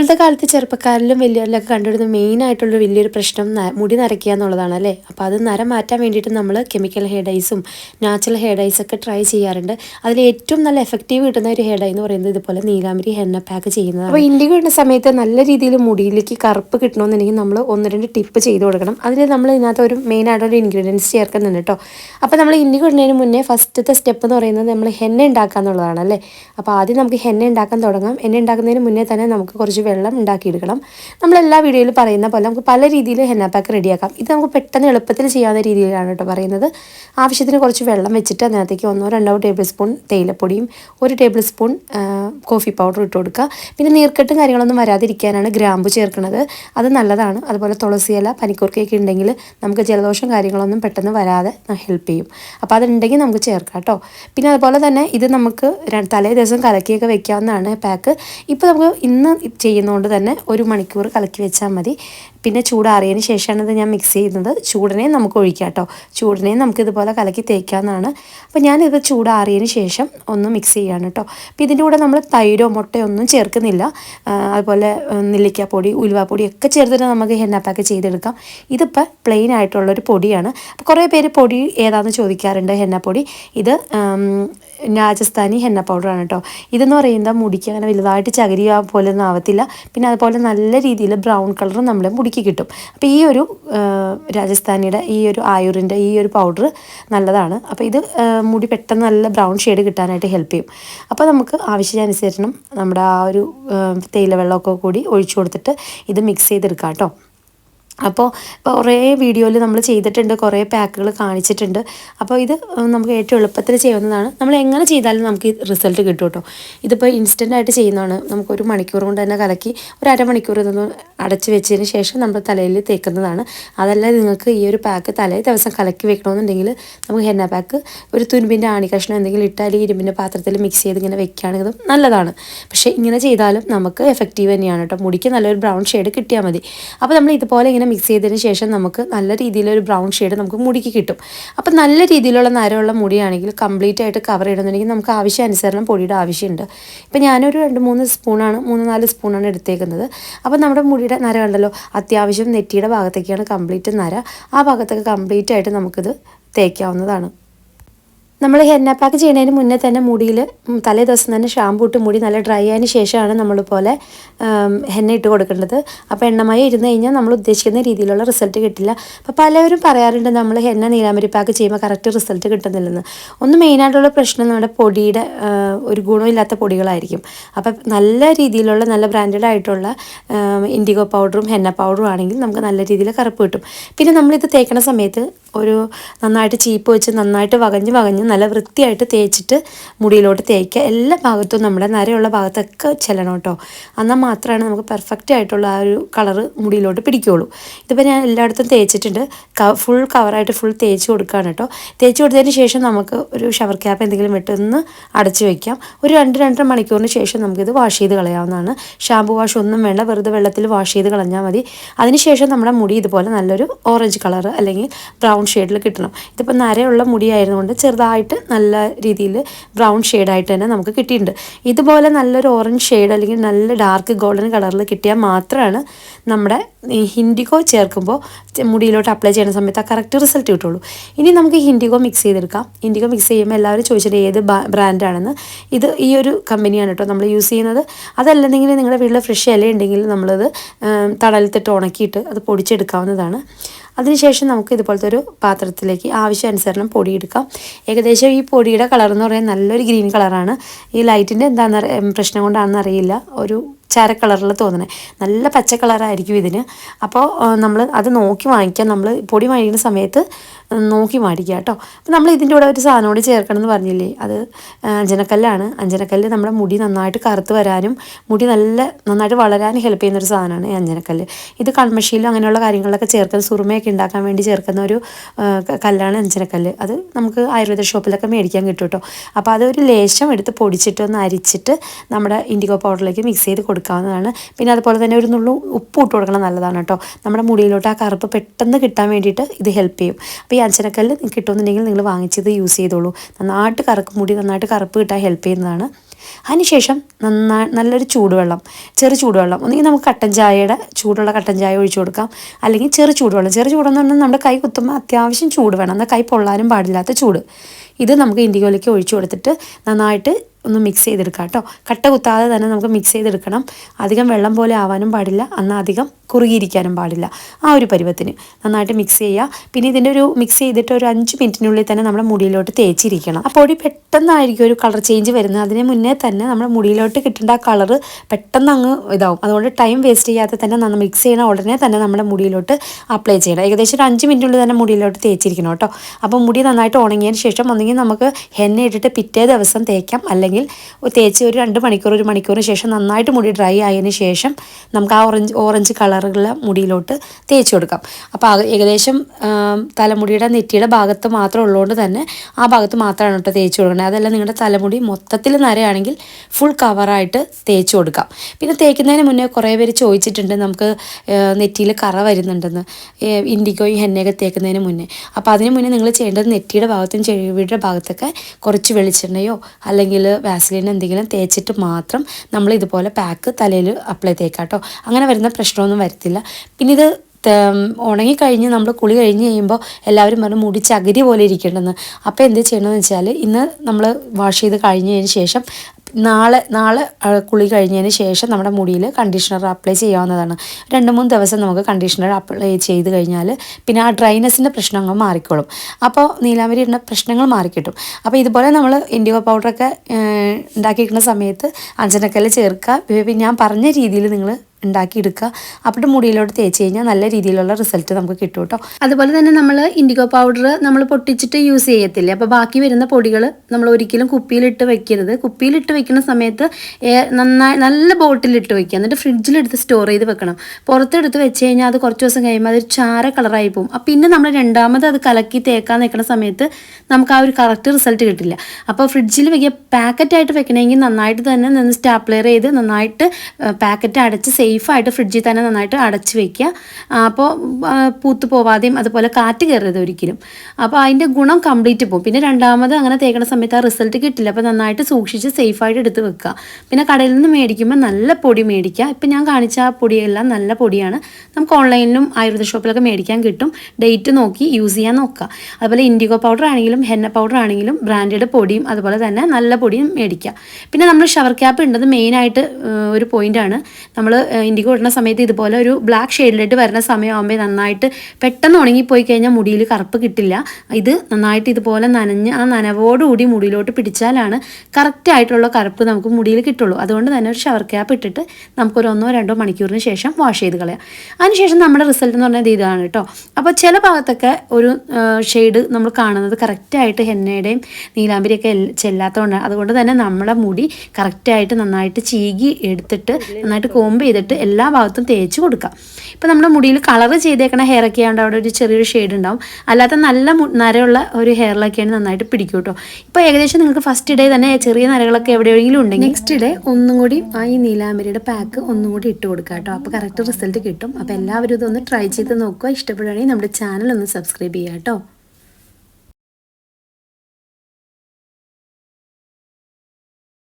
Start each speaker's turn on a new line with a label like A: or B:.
A: ഇപ്പോഴത്തെ കാലത്ത് ചെറുപ്പക്കാരിലും വലിയവരിലൊക്കെ കണ്ടുവരുന്ന മെയിൻ ആയിട്ടുള്ള വലിയൊരു പ്രശ്നം മുടി നരയ്ക്കുക എന്നുള്ളതാണ് അല്ലേ? അപ്പോൾ അത് നര മാറ്റാൻ വേണ്ടിയിട്ട് നമ്മൾ കെമിക്കൽ ഹെയർ ഡൈസും നാച്ചുറൽ ഹെയർ ഡൈസ് ഒക്കെ ട്രൈ ചെയ്യാറുണ്ട്. അതിൽ ഏറ്റവും നല്ല എഫക്റ്റീവ് കിട്ടുന്ന ഒരു ഹെയർ ഡൈ എന്ന് പറയുന്നത് ഇതുപോലെ നീലാമ്പരി ഹെന്ന പാക്ക് ചെയ്യുന്നത് അപ്പോൾ ഇൻഡിഗോ ഇടുന്ന സമയത്ത് നല്ല രീതിയിൽ മുടിയിലേക്ക് കറുപ്പ് കിട്ടണമെന്നുണ്ടെങ്കിൽ നമ്മൾ ഒന്ന് രണ്ട് ടിപ്പ് ചെയ്ത് കൊടുക്കണം. അതിൽ നമ്മൾ ഇതിനകത്ത് ഒരു മെയിൻ ആയിട്ടുള്ള ഇൻഗ്രീഡിയൻസ് ചേർക്കുന്നുണ്ട് കേട്ടോ. അപ്പോൾ നമ്മൾ ഇൻഡിഗോ ഇടുന്നതിന് മുന്നേ ഫസ്റ്റത്തെ സ്റ്റെപ്പ് എന്ന് പറയുന്നത് നമ്മൾ ഹെന്ന ഉണ്ടാക്കുക എന്നുള്ളതാണ് അല്ലേ? അപ്പോൾ ആദ്യം നമുക്ക് ഹെന്ന ഉണ്ടാക്കാൻ തുടങ്ങാം. എണ്ണ ഉണ്ടാക്കുന്നതിന് മുന്നേ തന്നെ നമുക്ക് കുറച്ച് വെള്ളം ഉണ്ടാക്കിയെടുക്കണം. നമ്മൾ എല്ലാ വീഡിയോയിലും പറയുന്ന പോലെ നമുക്ക് പല രീതിയിൽ ഹെന്ന പാക്ക് റെഡിയാക്കാം ഇത് നമുക്ക് പെട്ടെന്ന് എളുപ്പത്തിൽ ചെയ്യാവുന്ന രീതിയിലാണ് കേട്ടോ പറയുന്നത്. ആവശ്യത്തിന് കുറച്ച് വെള്ളം വെച്ചിട്ട് അതിനകത്തേക്ക് ഒന്നോ രണ്ടോ ടേബിൾ സ്പൂൺ തേയിലപ്പൊടിയും ഒരു ടേബിൾ സ്പൂൺ കോഫി പൗഡർ ഇട്ട് കൊടുക്കുക. പിന്നെ നീർക്കെട്ടും കാര്യങ്ങളൊന്നും വരാതിരിക്കാനാണ് ഗ്രാമ്പു ചേർക്കുന്നത്. അത് നല്ലതാണ്. അതുപോലെ തുളസിയില പനിക്കൂർക്കയൊക്കെ ഉണ്ടെങ്കിൽ നമുക്ക് ജലദോഷം കാര്യങ്ങളൊന്നും പെട്ടെന്ന് വരാതെ ഹെൽപ്പ് ചെയ്യും. അപ്പോൾ അതുണ്ടെങ്കിൽ നമുക്ക് ചേർക്കാം കേട്ടോ. പിന്നെ അതുപോലെ തന്നെ ഇത് നമുക്ക് തലേ ദിവസം കലക്കിയൊക്കെ വെക്കാവുന്നതാണ് പാക്ക് ഇപ്പോൾ നമുക്ക് ഇന്ന് ചെയ്യുന്നതുകൊണ്ട് തന്നെ ഒരു മണിക്കൂർ കലക്കി വെച്ചാൽ മതി. പിന്നെ ചൂടാറിയതിന് ശേഷമാണ് ഇത് ഞാൻ മിക്സ് ചെയ്യുന്നത്. ചൂടനെ നമുക്ക് ഒഴിക്കാം കേട്ടോ. നമുക്ക് ഇതുപോലെ കലക്കി തേക്കാവുന്നതാണ്. അപ്പോൾ ഞാനിത് ചൂടാറിയതിന് ശേഷം ഒന്ന് മിക്സ് ചെയ്യാണ് കേട്ടോ. അപ്പോൾ ഇതിന്റെ കൂടെ നമ്മൾ തൈരോ മുട്ടയോ ഒന്നും ചേർക്കുന്നില്ല അതുപോലെ നെല്ലിക്കാപ്പൊടി ഉലുവാപ്പൊടി ഒക്കെ ചേർത്തിട്ട് നമുക്ക് ഹെന്ന പാക്ക് ചെയ്തെടുക്കാം. ഇതിപ്പോൾ പ്ലെയിൻ ആയിട്ടുള്ളൊരു പൊടിയാണ്. അപ്പോൾ കുറേ പേര് പൊടി ഏതാണെന്ന് ചോദിക്കാറുണ്ട് ഹെന്നപ്പൊടി ഇത് രാജസ്ഥാനി ഹെന്ന പൗഡറാണ് കേട്ടോ. ഇതെന്ന് പറയുന്നത് മുടിക്ക് അങ്ങനെ വലുതായിട്ട് ചകിരി പോലെ ഒന്നും ആവത്തില്ല. പിന്നെ അതുപോലെ നല്ല രീതിയിൽ ബ്രൗൺ കളർ നമ്മുടെ മുടിക്ക് കിട്ടും. അപ്പോൾ ഈ ഒരു രാജസ്ഥാനിയുടെ ഈ ഒരു ആയുറിന്റെ ഈ ഒരു പൗഡർ നല്ലതാണ്. അപ്പോൾ ഇത് മുടി പെട്ടെന്ന് നല്ല ബ്രൗൺ ഷെയ്ഡ് കിട്ടാനായിട്ട് ഹെൽപ്പ് ചെയ്യും. അപ്പോൾ നമുക്ക് ആവശ്യാനുസരണം നമ്മുടെ ആ ഒരു തേയില വെള്ളമൊക്കെ കൂടി ഒഴിച്ചു കൊടുത്തിട്ട് ഇത് മിക്സ് ചെയ്തെടുക്കാം കേട്ടോ. അപ്പോൾ കുറേ വീഡിയോയിൽ നമ്മൾ ചെയ്തിട്ടുണ്ട് കുറേ പാക്കുകൾ കാണിച്ചിട്ടുണ്ട്. അപ്പോൾ ഇത് നമുക്ക് ഏറ്റവും എളുപ്പത്തിൽ ചെയ്യുന്നതാണ് നമ്മൾ എങ്ങനെ ചെയ്താലും നമുക്ക് റിസൾട്ട് കിട്ടും കേട്ടോ. ഇതിപ്പോൾ ഇൻസ്റ്റന്റ് ആയിട്ട് ചെയ്യുന്നതാണ്. നമുക്ക് ഒരു മണിക്കൂർ കൊണ്ട് തന്നെ കലക്കി ഒരു അരമണിക്കൂർ ഇതൊന്ന് അടച്ച് വെച്ചതിന് ശേഷം നമ്മൾ തലയിൽ തേക്കുന്നതാണ്. അതല്ല നിങ്ങൾക്ക് ഈ ഒരു പാക്ക് തലേ ദിവസം കലക്കി വെക്കണമെന്നുണ്ടെങ്കിൽ നമുക്ക് ഹെന്ന പാക്ക് ഒരു തുരുമ്പിന്റെ ആണി കഷ്ണം എന്തെങ്കിലും ഇട്ടാൽ ഇരുമ്പിന്റെ പാത്രത്തിൽ മിക്സ് ചെയ്ത് ഇങ്ങനെ വെക്കുകയാണെങ്കിൽ നല്ലതാണ്. പക്ഷേ ഇങ്ങനെ ചെയ്താലും നമുക്ക് എഫക്റ്റീവ് തന്നെയാണ് കേട്ടോ. മുടിക്ക് നല്ലൊരു ബ്രൗൺ ഷെയ്ഡ് കിട്ടിയാൽ മതി. അപ്പോൾ നമ്മൾ ഇതുപോലെ ഇങ്ങനെ മിക്സ് ചെയ്തതിന് ശേഷം നമുക്ക് നല്ല രീതിയിലൊരു ബ്രൗൺ ഷെയ്ഡ് നമുക്ക് മുടിക്ക് കിട്ടും. അപ്പം നല്ല രീതിയിലുള്ള നരമുള്ള മുടിയാണെങ്കിൽ കംപ്ലീറ്റ് ആയിട്ട് കവർ ചെയ്യണമെന്നുണ്ടെങ്കിൽ നമുക്ക് ആവശ്യാനുസരണം പൊടിയുടെ ആവശ്യമുണ്ട്. ഇപ്പം ഞാനൊരു രണ്ട് മൂന്ന് സ്പൂണാണ് മൂന്ന് നാല് സ്പൂണാണ് എടുത്തേക്കുന്നത്. അപ്പം നമ്മുടെ മുടിയുടെ നര കണ്ടല്ലോ അത്യാവശ്യം നെറ്റിയുടെ ഭാഗത്തേക്കാണ് കംപ്ലീറ്റ് നര. ആ ഭാഗത്തൊക്കെ കംപ്ലീറ്റ് ആയിട്ട് നമുക്കിത് തേക്കാവുന്നതാണ്. നമ്മൾ ഹെന്ന പാക്ക് ചെയ്യുന്നതിന് മുന്നേ തന്നെ മുടിയിൽ തലേ ദിവസം തന്നെ ഷാമ്പൂ ഇട്ട് മുടി നല്ല ഡ്രൈ ആയതിന് ശേഷമാണ് നമ്മൾ പോലെ ഹെന്ന ഇട്ട് കൊടുക്കേണ്ടത്. അപ്പോൾ എണ്ണമായി ഇരുന്ന് കഴിഞ്ഞാൽ നമ്മൾ ഉദ്ദേശിക്കുന്ന രീതിയിലുള്ള റിസൾട്ട് കിട്ടില്ല. അപ്പോൾ പലവരും പറയാറുണ്ട് നമ്മൾ ഹെന്ന നീലാമരി പാക്ക് ചെയ്യുമ്പോൾ കറക്റ്റ് റിസൾട്ട് കിട്ടുന്നില്ലെന്ന്. ഒന്ന് മെയിനായിട്ടുള്ള പ്രശ്നം നമ്മുടെ പൊടിയുടെ ഒരു ഗുണമില്ലാത്ത പൊടികളായിരിക്കും. അപ്പോൾ നല്ല രീതിയിലുള്ള നല്ല ബ്രാൻഡഡ് ആയിട്ടുള്ള ഇൻഡിഗോ പൗഡറും ഹെന്ന പൗഡറും ആണെങ്കിൽ നമുക്ക് നല്ല രീതിയിൽ കറുപ്പ് കിട്ടും. പിന്നെ നമ്മളിത് തേക്കണ സമയത്ത് ഒരു നന്നായിട്ട് ചീപ്പ് വെച്ച് നന്നായിട്ട് വകഞ്ഞ് വകഞ്ഞ് നല്ല വൃത്തിയായിട്ട് തേച്ചിട്ട് മുടിയിലോട്ട് തേക്കുക. എല്ലാ ഭാഗത്തും നമ്മുടെ നരയുള്ള ഭാഗത്തൊക്കെ ചെല്ലണം കേട്ടോ. എന്നാൽ മാത്രമാണ് നമുക്ക് പെർഫെക്റ്റ് ആയിട്ടുള്ള ആ ഒരു കളറ് മുടിയിലോട്ട് പിടിക്കുകയുള്ളൂ. ഇതിപ്പോൾ ഞാൻ എല്ലായിടത്തും തേച്ചിട്ടുണ്ട്. ഫുൾ കവറായിട്ട് ഫുൾ തേച്ച് കൊടുക്കുകയാണ് കേട്ടോ. തേച്ച് കൊടുത്തതിന് ശേഷം നമുക്ക് ഒരു ഷവർ ക്യാപ്പ് എന്തെങ്കിലും ഇട്ടൊന്ന് അടച്ച് വയ്ക്കാം ഒരു രണ്ട് രണ്ടര മണിക്കൂറിന് ശേഷം നമുക്കിത് വാഷ് ചെയ്ത് കളയാവുന്നതാണ്. ഷാമ്പു വാഷ് ഒന്നും വേണ്ട. വെറുതെ വെള്ളത്തിൽ വാഷ് ചെയ്ത് കളഞ്ഞാൽ മതി. അതിനുശേഷം നമ്മുടെ മുടി ഇതുപോലെ നല്ലൊരു ഓറഞ്ച് കളർ അല്ലെങ്കിൽ ബ്രൗൺ ഷെയ്ഡിൽ കിട്ടണം. ഇതിപ്പോൾ നരയുള്ള മുടിയായതുകൊണ്ട് ചെറുതായിട്ട് നല്ല രീതിയിൽ ബ്രൗൺ ഷെയ്ഡായിട്ട് തന്നെ നമുക്ക് കിട്ടിയിട്ടുണ്ട്. ഇതുപോലെ നല്ലൊരു ഓറഞ്ച് ഷെയ്ഡ് അല്ലെങ്കിൽ നല്ല ഡാർക്ക് ഗോൾഡൻ കളറിൽ കിട്ടിയാൽ മാത്രമാണ് നമ്മുടെ ഹിൻഡിഗോ ചേർക്കുമ്പോൾ മുടിയിലോട്ട് അപ്ലൈ ചെയ്യുന്ന സമയത്ത് ആ കറക്റ്റ് റിസൾട്ട് കിട്ടുള്ളൂ. ഇനി നമുക്ക് ഹിൻഡിഗോ മിക്സ് ചെയ്തെടുക്കാം. ഹിൻഡിഗോ മിക്സ് ചെയ്യുമ്പോൾ എല്ലാവരും ചോദിച്ചിട്ട് ഏത് ബ്രാൻഡാണെന്ന് ഇത് ഈ ഒരു കമ്പനിയാണ് കേട്ടോ നമ്മൾ യൂസ് ചെയ്യുന്നത്. അതല്ലെങ്കിൽ നിങ്ങളുടെ വീട്ടിൽ ഫ്രഷ് ഇല ഉണ്ടെങ്കിൽ നമ്മളത് തണലത്തിട്ട് ഉണക്കിയിട്ട് അത് പൊടിച്ചെടുക്കാവുന്നതാണ്. അതിനുശേഷം നമുക്ക് ഇതുപോലത്തെ ഒരു പാത്രത്തിലേക്ക് ആവശ്യാനുസരണം പൊടിയെടുക്കാം. ഏകദേശം ഈ പൊടിയുടെ കളർ എന്ന് പറയുന്നത് നല്ലൊരു ഗ്രീൻ കളറാണ്. ഈ ലൈറ്റിന്റെ എന്താണെന്ന് പ്രശ്നം കൊണ്ടാണെന്ന് അറിയില്ല. ഒരു ചാര കളറിൽ തോന്നുന്നത് നല്ല പച്ച കളറായിരിക്കും ഇതിന്. അപ്പോൾ നമ്മൾ അത് നോക്കി വാങ്ങിക്കാം. നമ്മൾ പൊടി വാങ്ങിക്കുന്ന സമയത്ത് നോക്കി മേടിക്കുക കേട്ടോ. അപ്പോൾ നമ്മൾ ഇതിന്റെ കൂടെ ഒരു സാധനം കൂടി ചേർക്കണം എന്ന് പറഞ്ഞില്ലേ? അത് അഞ്ചനക്കല്ലാണ്. അഞ്ചനക്കല്ല് നമ്മുടെ മുടി നന്നായിട്ട് കറുത്ത് വരാനും മുടി നല്ല നന്നായിട്ട് വളരാനും ഹെൽപ്പ് ചെയ്യുന്ന ഒരു സാധനമാണ് ഈ അഞ്ചനക്കല്ല്. ഇത് കൺമഷീലും അങ്ങനെയുള്ള കാര്യങ്ങളിലൊക്കെ ചേർക്കുന്ന സുറുമയൊക്കെ ഉണ്ടാക്കാൻ വേണ്ടി ചേർക്കുന്ന ഒരു കല്ലാണ് അഞ്ചനക്കല്ല്. അത് നമുക്ക് ആയുർവേദ ഷോപ്പിലൊക്കെ മേടിക്കാൻ കിട്ടും കേട്ടോ. അപ്പോൾ അതൊരു ലേശം എടുത്ത് പൊടിച്ചിട്ട് ഒന്ന് അരിച്ചിട്ട് നമ്മുടെ ഇൻഡിഗോ പൗഡറിലേക്ക് മിക്സ് ചെയ്ത് കൊടുക്കുക. കൊടുക്കാവുന്നതാണ്. പിന്നെ അതുപോലെ തന്നെ ഒരു നുള്ളു ഉപ്പ് ഇട്ട് കൊടുക്കണം നല്ലതാണ് കേട്ടോ. നമ്മുടെ മുടിയിലോട്ട് ആ കറുപ്പ് പെട്ടെന്ന് കിട്ടാൻ വേണ്ടിയിട്ട് ഇത് ഹെൽപ്പ് ചെയ്യും. അപ്പോൾ ഈ അഞ്ചനക്കല്ല് കിട്ടുമെന്നുണ്ടെങ്കിൽ നിങ്ങൾ വാങ്ങിച്ചത് യൂസ് ചെയ്തോളൂ. നന്നായിട്ട് കറുപ്പ് മുടി നന്നായിട്ട് കറുപ്പ് കിട്ടാൻ ഹെൽപ്പ് ചെയ്യുന്നതാണ്. അതിനുശേഷം നന്നാ നല്ലൊരു ചൂടുവെള്ളം ചെറു ചൂടുവെള്ളം. ഒന്നുകിൽ നമുക്ക് കട്ടൻ ചായയുടെ ചൂടുള്ള കട്ടൻ ചായ ഒഴിച്ചു കൊടുക്കാം. അല്ലെങ്കിൽ ചെറു ചൂടുവെള്ളം. ചെറു ചൂടെന്ന് പറഞ്ഞാൽ നമ്മുടെ കൈ കുത്തുമ്പോൾ അത്യാവശ്യം ചൂട് വേണം. എന്നാൽ കൈ പൊള്ളാനും പാടില്ലാത്ത ചൂട്. ഇത് നമുക്ക് ഇൻഡിഗോയിലേക്ക് ഒഴിച്ചു കൊടുത്തിട്ട് നന്നായിട്ട് ഒന്ന് മിക്സ് ചെയ്തെടുക്കാം കേട്ടോ. കട്ട കുത്താതെ തന്നെ നമുക്ക് മിക്സ് ചെയ്തെടുക്കണം. അധികം വെള്ളം പോലെ ആവാനും പാടില്ല. എന്നാൽ അധികം കുറുകിയിരിക്കാനും പാടില്ല. ആ ഒരു പരുവത്തിന് നന്നായിട്ട് മിക്സ് ചെയ്യുക. പിന്നെ ഇതിന്റെ ഒരു മിക്സ് ചെയ്തിട്ട് ഒരു അഞ്ച് മിനിറ്റിനുള്ളിൽ തന്നെ നമ്മുടെ മുടിയിലോട്ട് തേച്ചിരിക്കണം. അപ്പോൾ പൊടി പെട്ടെന്നായിരിക്കും ഒരു കളർ ചേഞ്ച് വരുന്നത്. അതിന് മുന്നേ തന്നെ നമ്മുടെ മുടിയിലോട്ട് കിട്ടേണ്ട ആ കളറ് പെട്ടെന്ന് അങ്ങ് ഇതാവും. അതുകൊണ്ട് ടൈം വേസ്റ്റ് ചെയ്യാതെ തന്നെ നമ്മൾ മിക്സ് ചെയ്യണ ഉടനെ തന്നെ നമ്മുടെ മുടിയിലോട്ട് അപ്ലൈ ചെയ്യണം. ഏകദേശം ഒരു അഞ്ച് മിനിറ്റിനുള്ളിൽ തന്നെ മുടിയിലോട്ട് തേച്ചിരിക്കണം കേട്ടോ. അപ്പോൾ മുടി നന്നായിട്ട് ഉണങ്ങിയതിന് ശേഷം ഒന്നെങ്കിൽ നമുക്ക് എണ്ണ ഇട്ടിട്ട് പിറ്റേ ദിവസം തേക്കാം. അല്ലെങ്കിൽ തേച്ച് ഒരു രണ്ട് മണിക്കൂർ ഒരു മണിക്കൂറിന് ശേഷം നന്നായിട്ട് മുടി ഡ്രൈ ആയതിന് ശേഷം നമുക്ക് ആ ഓറഞ്ച് ഓറഞ്ച് കളറുള്ള മുടിയിലോട്ട് തേച്ച് കൊടുക്കാം. അപ്പോൾ ഏകദേശം തലമുടിയുടെ നെറ്റിയുടെ ഭാഗത്ത് മാത്രം ഉള്ളതുകൊണ്ട് തന്നെ ആ ഭാഗത്ത് മാത്രമാണ് കേട്ടോ തേച്ച് കൊടുക്കുന്നത് അതല്ല നിങ്ങളുടെ തലമുടി മൊത്തത്തിൽ നരയാണെങ്കിൽ ഫുൾ കവറായിട്ട് തേച്ച് കൊടുക്കാം. പിന്നെ തേക്കുന്നതിന് മുന്നേ കുറേ പേര് ചോദിച്ചിട്ടുണ്ട് നമുക്ക് നെറ്റിയിൽ കറ വരുന്നുണ്ടെന്ന്. ഇൻഡിഗോയും ഹെന്നയൊക്കെ തേക്കുന്നതിന് മുന്നേ. അപ്പോൾ അതിന് മുന്നേ നിങ്ങൾ ചെയ്യേണ്ടത് നെറ്റിയുടെ ഭാഗത്തും ചെവിയുടെ ഭാഗത്തൊക്കെ കുറച്ച് വെളിച്ചെണ്ണയോ അല്ലെങ്കിൽ വാസലിൻ എന്തെങ്കിലും തേച്ചിട്ട് മാത്രം നമ്മൾ ഇതുപോലെ പാക്ക് തലയിൽ അപ്ലൈ തേക്കാം കേട്ടോ. അങ്ങനെ വരുന്ന പ്രശ്നമൊന്നും വരത്തില്ല. പിന്നെ ഇത് ഉണങ്ങിക്കഴിഞ്ഞ് നമ്മൾ കുളി കഴിഞ്ഞ് കഴിയുമ്പോൾ എല്ലാവരും പറഞ്ഞു മുടി ചകിരി പോലെ ഇരിക്കേണ്ടെന്ന്. അപ്പോൾ എന്ത് ചെയ്യണമെന്ന് വെച്ചാൽ ഇന്ന് നമ്മൾ വാഷ് ചെയ്ത് കഴിഞ്ഞതിന് ശേഷം നാളെ നാളെ കുളി കഴിഞ്ഞതിന് ശേഷം നമ്മുടെ മുടിയിൽ കണ്ടീഷണർ അപ്ലൈ ചെയ്യാവുന്നതാണ്. രണ്ട് മൂന്ന് ദിവസം നമുക്ക് കണ്ടീഷണർ അപ്ലൈ ചെയ്ത് കഴിഞ്ഞാൽ പിന്നെ ആ ഡ്രൈനെസ്സിന്റെ പ്രശ്നങ്ങൾ മാറിക്കോളും. അപ്പോൾ നീലാമരിയുടെ പ്രശ്നങ്ങൾ മാറിക്കിട്ടും. അപ്പോൾ ഇതുപോലെ നമ്മൾ ഇൻഡിഗോ പൗഡറൊക്കെ ഉണ്ടാക്കിയിരിക്കുന്ന സമയത്ത് അഞ്ചനക്കല്ല് ചേർക്കുക. പിന്നെ ഞാൻ പറഞ്ഞ രീതിയിൽ നിങ്ങൾ ഉണ്ടാക്കിയെടുക്കുക. അപ്പോൾ മുടിയിലോട്ട് തേച്ച് കഴിഞ്ഞാൽ നല്ല രീതിയിലുള്ള റിസൾട്ട് നമുക്ക് കിട്ടും കേട്ടോ.
B: അതുപോലെ തന്നെ നമ്മൾ ഇൻഡിഗോ പൗഡർ നമ്മൾ പൊട്ടിച്ചിട്ട് യൂസ് ചെയ്യത്തില്ലേ? അപ്പോൾ ബാക്കി വരുന്ന പൊടികൾ നമ്മൾ ഒരിക്കലും കുപ്പിയിലിട്ട് വെക്കരുത്. കുപ്പിയിലിട്ട് വെക്കുന്ന സമയത്ത് നന്നായി നല്ല ബോട്ടിലിട്ട് വെക്കുക. എന്നിട്ട് ഫ്രിഡ്ജിലെടുത്ത് സ്റ്റോർ ചെയ്ത് വെക്കണം. പുറത്തെടുത്ത് വെച്ച് കഴിഞ്ഞാൽ അത് കുറച്ച് ദിവസം കഴിയുമ്പോൾ അതൊരു ചാര കളറായി പോകും അപ്പോൾ പിന്നെ നമ്മൾ രണ്ടാമത് അത് കലക്കി തേക്കാൻ നിൽക്കുന്ന സമയത്ത് നമുക്ക് ആ ഒരു കറക്റ്റ് റിസൾട്ട് കിട്ടില്ല. അപ്പോൾ ഫ്രിഡ്ജിൽ വെക്കുക. പാക്കറ്റായിട്ട് വെക്കണമെങ്കിൽ നന്നായിട്ട് തന്നെ നിന്ന് സ്റ്റാപ്ലെയർ ചെയ്ത് നന്നായിട്ട് പാക്കറ്റ് അടച്ച് സേഫായിട്ട് ഫ്രിഡ്ജിൽ തന്നെ നന്നായിട്ട് അടച്ച് വെക്കുക. അപ്പോൾ പൂത്ത് പോവാതെയും അതുപോലെ കാറ്റ് കയറരുത് ഒരിക്കലും. അപ്പോൾ അതിന്റെ ഗുണം കംപ്ലീറ്റ് പോകും. പിന്നെ രണ്ടാമത് അങ്ങനെ തേക്കണ സമയത്ത് ആ റിസൾട്ട് കിട്ടില്ല. അപ്പോൾ നന്നായിട്ട് സൂക്ഷിച്ച് സേഫായിട്ട് എടുത്ത് വെക്കുക. പിന്നെ കടയിൽ നിന്ന് മേടിക്കുമ്പോൾ നല്ല പൊടി മേടിക്കുക. ഇപ്പം ഞാൻ കാണിച്ച ആ പൊടിയെല്ലാം നല്ല പൊടിയാണ്. നമുക്ക് ഓൺലൈനിലും ആയുർവേദ ഷോപ്പിലൊക്കെ മേടിക്കാൻ കിട്ടും. ഡേറ്റ് നോക്കി യൂസ് ചെയ്യാൻ നോക്കുക. അതുപോലെ ഇൻഡിഗോ പൗഡർ ആണെങ്കിലും ഹെന്ന പൗഡർ ആണെങ്കിലും ബ്രാൻഡഡ് പൊടിയും അതുപോലെ തന്നെ നല്ല പൊടിയും മേടിക്കുക. പിന്നെ നമ്മൾ ഷവർ ക്യാപ്പ് ഉണ്ടത് മെയിനായിട്ട് ഒരു പോയിന്റാണ് നമ്മൾ ഇൻഡിഗോ ഇടുന്ന സമയത്ത് ഇതുപോലെ ഒരു ബ്ലാക്ക് ഷെയ്ഡിലിട്ട് വരുന്ന സമയമാകുമ്പോൾ നന്നായിട്ട് പെട്ടെന്ന് ഉണങ്ങിപ്പോയി കഴിഞ്ഞാൽ മുടിയിൽ കറുപ്പ് കിട്ടില്ല. ഇത് നന്നായിട്ട് ഇതുപോലെ നനഞ്ഞ് ആ നനവോടുകൂടി മുടിയിലോട്ട് പിടിച്ചാലാണ് കറക്റ്റ് ആയിട്ടുള്ള കറുപ്പ് നമുക്ക് മുടിയിൽ കിട്ടുള്ളൂ. അതുകൊണ്ട് തന്നെ ഒരു ഷവർ ക്യാപ്പ് ഇട്ടിട്ട് നമുക്കൊരു ഒന്നോ രണ്ടോ മണിക്കൂറിന് ശേഷം വാഷ് ചെയ്ത് കളയാം. അതിനുശേഷം നമ്മുടെ റിസൾട്ട് എന്ന് പറഞ്ഞാൽ ഇത് ഇതാണ് കേട്ടോ അപ്പോൾ ചില ഭാഗത്തൊക്കെ ഒരു ഷെയ്ഡ് നമ്മൾ കാണുന്നത് കറക്റ്റായിട്ട് ഹെന്നയുടെയും നീലാമ്പരിയൊക്കെ ചെല്ലാത്തതുകൊണ്ടാണ്. അതുകൊണ്ട് തന്നെ നമ്മുടെ മുടി കറക്റ്റായിട്ട് നന്നായിട്ട് ചീകി എടുത്തിട്ട് നന്നായിട്ട് കോമ്പ് ചെയ്തിട്ട് എല്ലാ ഭാഗത്തും തേച്ച് കൊടുക്കാം. ഇപ്പോൾ നമ്മുടെ മുടിയിൽ കളർ ചെയ്തേക്കണ ഹെയർ ഒക്കെ ആയതുകൊണ്ട് അവിടെ ഒരു ചെറിയൊരു ഷെയ്ഡ് ഉണ്ടാവും. അല്ലാത്ത നല്ല നരയുള്ള ഒരു ഹെയറിലൊക്കെയാണ് നന്നായിട്ട് പിടിക്കും കേട്ടോ ഇപ്പോൾ ഏകദേശം നിങ്ങൾക്ക് ഫസ്റ്റ് ഡേ തന്നെ ചെറിയ നരകളൊക്കെ എവിടെയെങ്കിലും ഉണ്ടെങ്കിൽ നെക്സ്റ്റ് ഡേ ഒന്നും കൂടി ആ ഈ നീലാമ്പരിയുടെ പാക്ക് ഒന്നും കൂടി ഇട്ട് കൊടുക്കുക കേട്ടോ അപ്പോൾ കറക്റ്റ് റിസൾട്ട് കിട്ടും. അപ്പോൾ എല്ലാവരും ഇതൊന്ന് ട്രൈ ചെയ്ത് നോക്കുക. ഇഷ്ടപ്പെടുകയാണെങ്കിൽ നമ്മുടെ ചാനൽ ഒന്ന് സബ്സ്ക്രൈബ് ചെയ്യുക കേട്ടോ